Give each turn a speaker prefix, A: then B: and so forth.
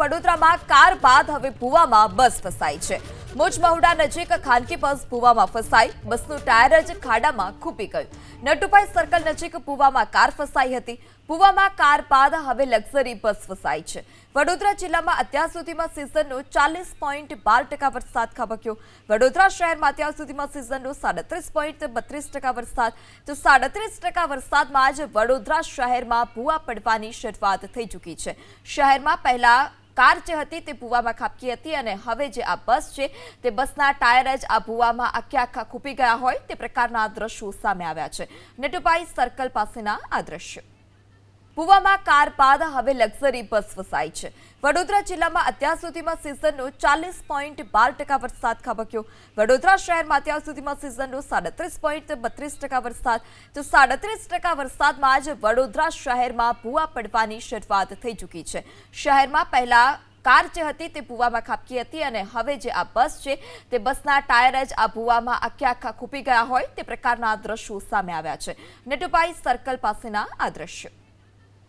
A: વડોદરામાં કાર બાદ હવે ભૂવામાં બસ ફસાઈ છે. મોજ મહુડા નજીક ખાનગી બસ ભુવામાં ફસાઈ. બસનું ટાયર જ ખાડામાં ખૂપી ગયું. નટુભાઈ સર્કલ નજીક ભુવામાં કાર ફસાઈ હતી. ભુવામાં કાર બાદ હવે લક્ઝરી બસ ફસાઈ છે. વડોદરા જિલ્લામાં અત્યાર સુધીમાં સિઝનનો ચાલીસ પોઈન્ટ બાર ટકા વરસાદ ખાબક્યો. વડોદરા શહેરમાં અત્યાર સુધીમાં સિઝનનો સાડત્રીસ પોઈન્ટ બત્રીસ ટકા વરસાદ. તો સાડત્રીસ ટકા વરસાદમાં જ વડોદરા શહેરમાં ભૂવા પડવાની શરૂઆત થઈ ચૂકી છે. શહેરમાં પહેલા કાર જે હતી તે ભૂવામાં ખાબકી હતી અને હવે જે આ બસ છે, તે બસના ટાયર જ આ ભૂવામાં આખે આખા ખૂપી ગયા હોય તે પ્રકારના દ્રશ્યો સામે આવ્યા છે. નેટુભાઈ સર્કલ પાસેના આ દ્રશ્યો. ભૂવામાં કાર બાદ હવે લક્ઝરી બસ ફસાઈ છે. વડોદરા જિલ્લામાં અત્યાર સુધીમાં સિઝનનો ચાલીસ પોઈન્ટ બાર ટકા વરસાદ ખાબક્યો. વડોદરા શહેરમાં અત્યાર સુધીમાં સિઝનનો સાડત્રીસ પોઈન્ટ બત્રીસ ટકા વરસાદ. તો સાડત્રીસ ટકા વરસાદમાં જ વડોદરા શહેરમાં ભૂવા પડવાની શરૂઆત થઈ ચૂકી છે. શહેરમાં પહેલાં કાર જે હતી તે ભૂવામાં ખાબકી હતી અને હવે જે આ બસ છે તે બસના ટાયર જ આ ભૂવામાં આખે આખા ખૂપી ગયા હોય તે પ્રકારના દ્રશ્યો સામે આવ્યા છે. નેટુભાઈ સર્કલ પાસેના આ દ્રશ્યો.